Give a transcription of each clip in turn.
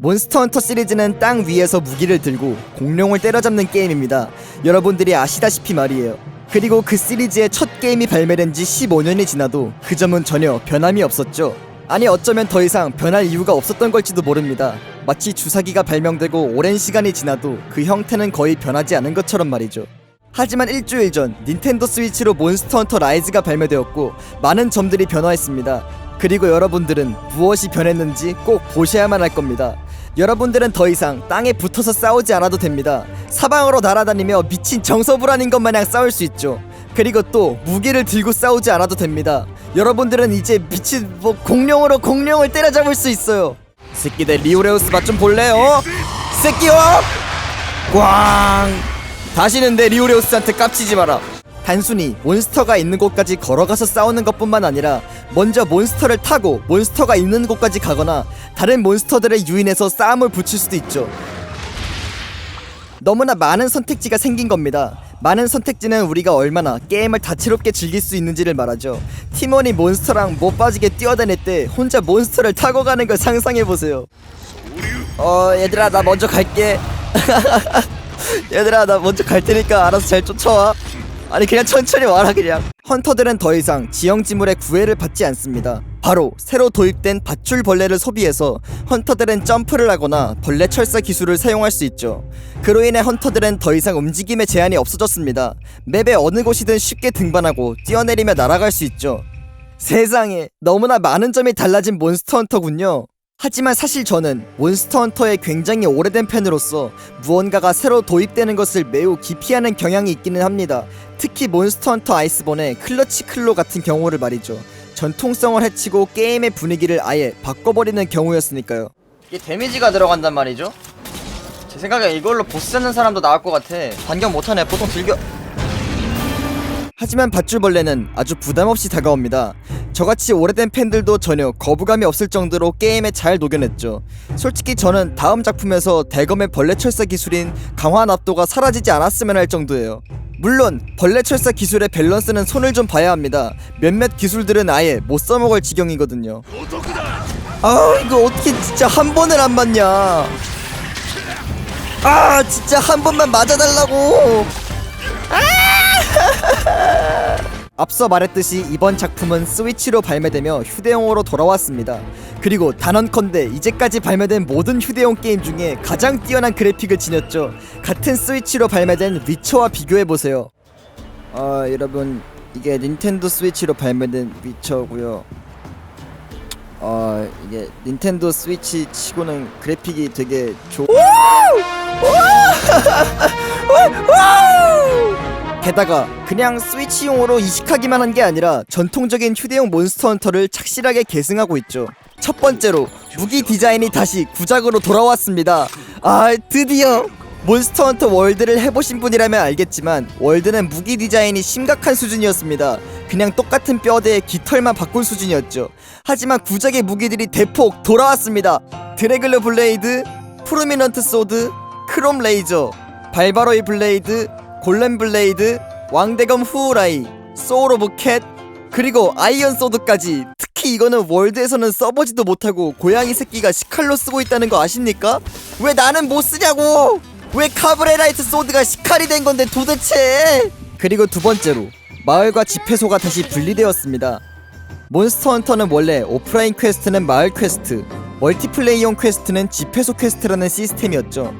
몬스터 헌터 시리즈는 땅 위에서 무기를 들고 공룡을 때려잡는 게임입니다. 여러분들이 아시다시피 말이에요. 그리고 그 시리즈의 첫 게임이 발매된 지 15년이 지나도 그 점은 전혀 변함이 없었죠. 아니 어쩌면 더 이상 변할 이유가 없었던 걸지도 모릅니다. 마치 주사기가 발명되고 오랜 시간이 지나도 그 형태는 거의 변하지 않은 것처럼 말이죠. 하지만 일주일 전 닌텐도 스위치로 몬스터 헌터 라이즈가 발매되었고 많은 점들이 변화했습니다. 그리고 여러분들은 무엇이 변했는지 꼭 보셔야만 할 겁니다. 여러분들은 더 이상 땅에 붙어서 싸우지 않아도 됩니다. 사방으로 날아다니며 미친 정서불안인 것 마냥 싸울 수 있죠. 그리고 또 무기를 들고 싸우지 않아도 됩니다. 여러분들은 이제 미친 뭐 공룡으로 공룡을 때려잡을 수 있어요. 새끼들 리오레우스 맛 좀 볼래요? 새끼와 꽝 다시는 내 리오레우스한테 깝치지 마라 단순히 몬스터가 있는 곳까지 걸어가서 싸우는 것뿐만 아니라 먼저 몬스터를 타고 몬스터가 있는 곳까지 가거나 다른 몬스터들을 유인해서 싸움을 붙일 수도 있죠 너무나 많은 선택지가 생긴 겁니다. 많은 선택지는 우리가 얼마나 게임을 다채롭게 즐길 수 있는지를 말하죠. 팀원이 몬스터랑 못 빠지게 뛰어다닐 때 혼자 몬스터를 타고 가는 걸 상상해 보세요. 어 얘들아 나 먼저 갈게. 얘들아 나 먼저 갈 테니까 알아서 잘 쫓아와. 아니 그냥 천천히 와라 그냥. 헌터들은 더 이상 지형지물의 구애를 받지 않습니다. 바로 새로 도입된 밧줄 벌레를 소비해서 헌터들은 점프를 하거나 벌레 철사 기술을 사용할 수 있죠. 그로 인해 헌터들은 더 이상 움직임의 제한이 없어졌습니다. 맵의 어느 곳이든 쉽게 등반하고 뛰어내리며 날아갈 수 있죠. 세상에 너무나 많은 점이 달라진 몬스터 헌터군요. 하지만 사실 저는 몬스터 헌터의 굉장히 오래된 팬으로서 무언가가 새로 도입되는 것을 매우 기피하는 경향이 있기는 합니다. 특히 몬스터 헌터 아이스본의 클러치 클로 같은 경우를 말이죠. 전통성을 해치고 게임의 분위기를 아예 바꿔버리는 경우였으니까요. 이게 데미지가 들어간단 말이죠. 제 생각에 이걸로 보스 잡는 사람도 나올 것 같아. 반격 못하네. 보통 즐겨. 하지만 밧줄벌레는 아주 부담없이 다가옵니다. 저같이 오래된 팬들도 전혀 거부감이 없을 정도로 게임에 잘 녹여냈죠. 솔직히 저는 다음 작품에서 대검의 벌레 철사 기술인 강화 납도가 사라지지 않았으면 할 정도예요. 물론 벌레 철사 기술의 밸런스는 손을 좀 봐야 합니다. 몇몇 기술들은 아예 못 써먹을 지경이거든요. 아 이거 어떻게 진짜 한 번을 안 맞냐? 아 진짜 한 번만 맞아달라고. 앞서 말했듯이 이번 작품은 스위치로 발매되며 휴대용으로 돌아왔습니다. 그리고 단언컨대 이제까지 발매된 모든 휴대용 게임 중에 가장 뛰어난 그래픽을 지녔죠. 같은 스위치로 발매된 위쳐와 비교해보세요. 아 여러분 이게 닌텐도 스위치로 발매된 위쳐고요. 아 이게 닌텐도 스위치 치고는 그래픽이 되게 좋. 게다가 그냥 스위치용으로 이식하기만 한 게 아니라 전통적인 휴대용 몬스터 헌터를 착실하게 계승하고 있죠. 첫 번째로 무기 디자인이 다시 구작으로 돌아왔습니다. 아 드디어 몬스터 헌터 월드를 해보신 분이라면 알겠지만 월드는 무기 디자인이 심각한 수준이었습니다. 그냥 똑같은 뼈대에 깃털만 바꾼 수준이었죠. 하지만 구작의 무기들이 대폭 돌아왔습니다. 드래글러 블레이드, 프루미넌트 소드, 크롬 레이저, 발바로이 블레이드, 골렘 블레이드, 왕대검 후우라이, 소울 오브 캣, 그리고 아이언 소드까지 특히 이거는 월드에서는 써보지도 못하고 고양이 새끼가 시칼로 쓰고 있다는 거 아십니까? 왜 나는 못 쓰냐고! 왜 카브레라이트 소드가 시칼이 된 건데 도대체! 그리고 두 번째로 마을과 집회소가 다시 분리되었습니다. 몬스터 헌터는 원래 오프라인 퀘스트는 마을 퀘스트, 멀티플레이용 퀘스트는 집회소 퀘스트라는 시스템이었죠.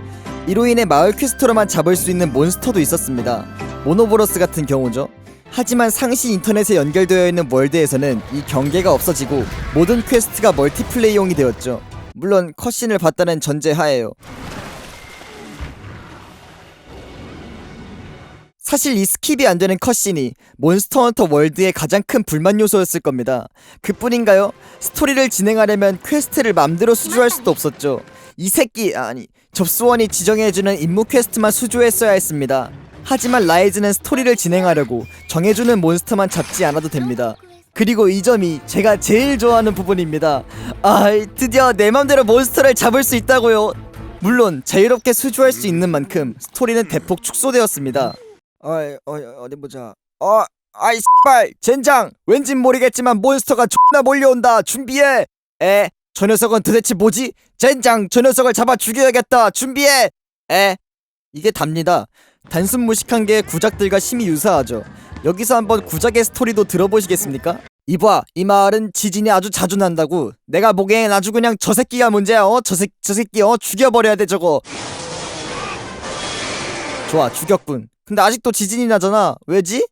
이로 인해 마을 퀘스트로만 잡을 수 있는 몬스터도 있었습니다. 모노보로스 같은 경우죠. 하지만 상시 인터넷에 연결되어 있는 월드에서는 이 경계가 없어지고 모든 퀘스트가 멀티플레이용이 되었죠. 물론 컷신을 봤다는 전제 하에요. 사실 이 스킵이 안 되는 컷신이 몬스터 헌터 월드의 가장 큰 불만 요소였을 겁니다. 그뿐인가요? 스토리를 진행하려면 퀘스트를 맘대로 수주할 수도 없었죠. 이 새끼 아니 접수원이 지정해주는 임무 퀘스트만 수주했어야 했습니다. 하지만 라이즈는 스토리를 진행하려고 정해주는 몬스터만 잡지 않아도 됩니다. 그리고 이 점이 제가 제일 좋아하는 부분입니다. 아, 드디어 내 맘대로 몬스터를 잡을 수 있다고요. 물론 자유롭게 수주할 수 있는 만큼 스토리는 대폭 축소되었습니다. 어이, 어이, 어디 보자. 어, 아이 씨발, 젠장. 왠진 모르겠지만 몬스터가 존나 몰려온다. 준비해. 에, 저 녀석은 도대체 뭐지? 젠장 저 녀석을 잡아 죽여야겠다. 준비해! 에? 이게 답니다. 단순 무식한 게 구작들과 심히 유사하죠. 여기서 한번 구작의 스토리도 들어보시겠습니까? 이봐 이 마을은 지진이 아주 자주 난다고. 내가 보기엔 아주 그냥 저 새끼가 문제야 어 저 새, 저 새끼 어? 죽여버려야 돼 저거. 좋아 죽였군. 근데 아직도 지진이 나잖아. 왜지?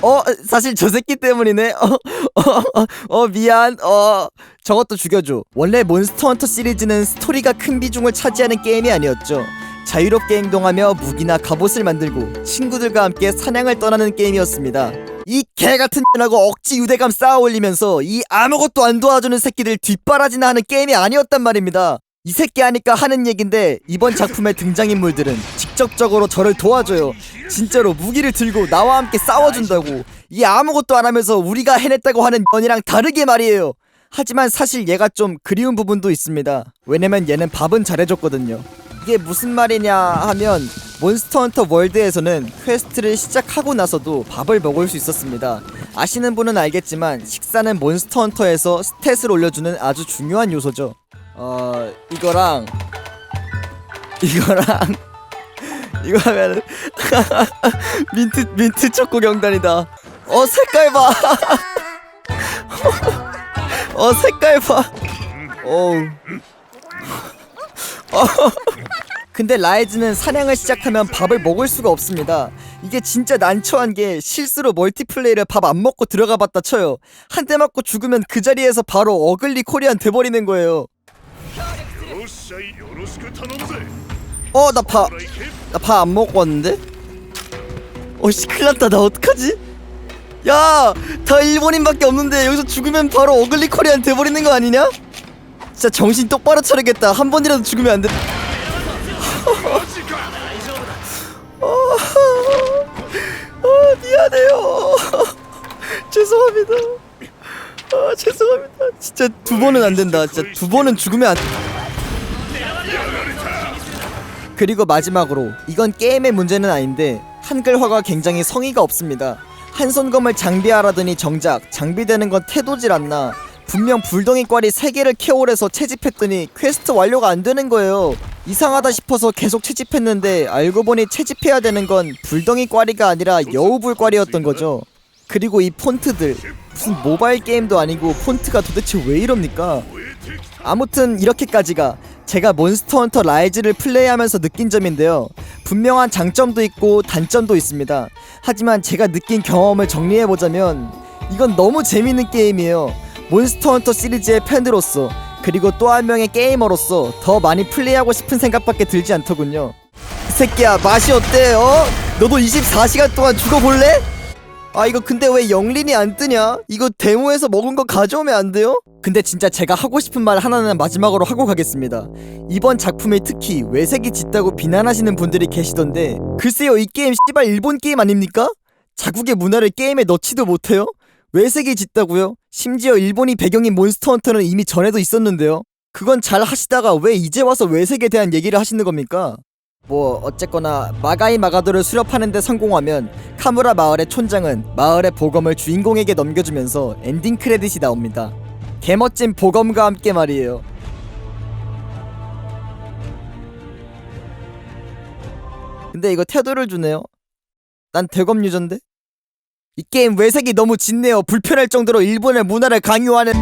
어 사실 저 새끼 때문이네. 어, 어, 어, 어 미안. 어 저것도 죽여줘. 원래 몬스터 헌터 시리즈는 스토리가 큰 비중을 차지하는 게임이 아니었죠. 자유롭게 행동하며 무기나 갑옷을 만들고 친구들과 함께 사냥을 떠나는 게임이었습니다. 이 개같은 년하고 억지 유대감 쌓아 올리면서 이 아무것도 안 도와주는 새끼들 뒷바라지나 하는 게임이 아니었단 말입니다 이 새끼 하니까 하는 얘긴데 이번 작품의 등장인물들은 직접적으로 저를 도와줘요. 진짜로 무기를 들고 나와 함께 싸워준다고. 이 아무것도 안 하면서 우리가 해냈다고 하는 연이랑 다르게 말이에요. 하지만 사실 얘가 좀 그리운 부분도 있습니다. 왜냐면 얘는 밥은 잘해줬거든요. 이게 무슨 말이냐 하면 몬스터 헌터 월드에서는 퀘스트를 시작하고 나서도 밥을 먹을 수 있었습니다. 아시는 분은 알겠지만 식사는 몬스터 헌터에서 스탯을 올려주는 아주 중요한 요소죠 어 이거랑 이거랑 이거 하면은 민트 민트 초코 경단이다. 어 색깔 봐. 어 색깔 봐. 어. 근데 라이즈는 사냥을 시작하면 밥을 먹을 수가 없습니다. 이게 진짜 난처한 게 실수로 멀티플레이를 밥 안 먹고 들어가 봤다 쳐요. 한 대 맞고 죽으면 그 자리에서 바로 어글리 코리안 돼버리는 거예요. 어, 나 파. 나 파 안 먹고 왔는데? 어씨, 큰일 났다. 나 어떡하지? 야! 다 일본인밖에 없는데 여기서 죽으면 바로 어글리 코리안 돼버리는 거 아니냐? 진짜 정신 똑바로 차리겠다. 한 번이라도 죽으면 안 돼. 아, 아, 미안해요. 죄송합니다. 아, 죄송합니다. 진짜 두 번은 안 된다. 진짜 두 번은 죽으면 안. 그리고 마지막으로 이건 게임의 문제는 아닌데 한글화가 굉장히 성의가 없습니다. 한 손검을 장비하라더니 정작 장비되는 건 태도질 않나. 분명 불덩이 꽈리 3개를 캐올해서 채집했더니 퀘스트 완료가 안 되는 거예요. 이상하다 싶어서 계속 채집했는데 알고 보니 채집해야 되는 건 불덩이 꽈리가 아니라 여우불 꽈리였던 거죠. 그리고 이 폰트들 무슨 모바일 게임도 아니고 폰트가 도대체 왜 이럽니까? 아무튼 이렇게까지가 제가 몬스터 헌터 라이즈를 플레이하면서 느낀 점인데요. 분명한 장점도 있고 단점도 있습니다. 하지만 제가 느낀 경험을 정리해보자면 이건 너무 재밌는 게임이에요. 몬스터 헌터 시리즈의 팬으로서 그리고 또 한 명의 게이머로서 더 많이 플레이하고 싶은 생각밖에 들지 않더군요. 이 새끼야 맛이 어때? 어? 너도 24시간 동안 죽어볼래? 아 이거 근데 왜 영린이 안 뜨냐? 이거 데모에서 먹은 거 가져오면 안 돼요? 근데 진짜 제가 하고 싶은 말 하나는 마지막으로 하고 가겠습니다. 이번 작품에 특히 외색이 짙다고 비난하시는 분들이 계시던데 글쎄요 이 게임 씨발 일본 게임 아닙니까? 자국의 문화를 게임에 넣지도 못해요? 외색이 짙다고요? 심지어 일본이 배경인 몬스터 헌터는 이미 전에도 있었는데요. 그건 잘 하시다가 왜 이제 와서 외색에 대한 얘기를 하시는 겁니까? 뭐 어쨌거나 마가이 마가도를 수렵하는데 성공하면 카무라 마을의 촌장은 마을의 보검을 주인공에게 넘겨주면서 엔딩 크레딧이 나옵니다. 개멋진 보검과 함께 말이에요. 근데 이거 태도를 주네요. 난 대검 유저인데? 이 게임 외색이 너무 짙네요. 불편할 정도로 일본의 문화를 강요하는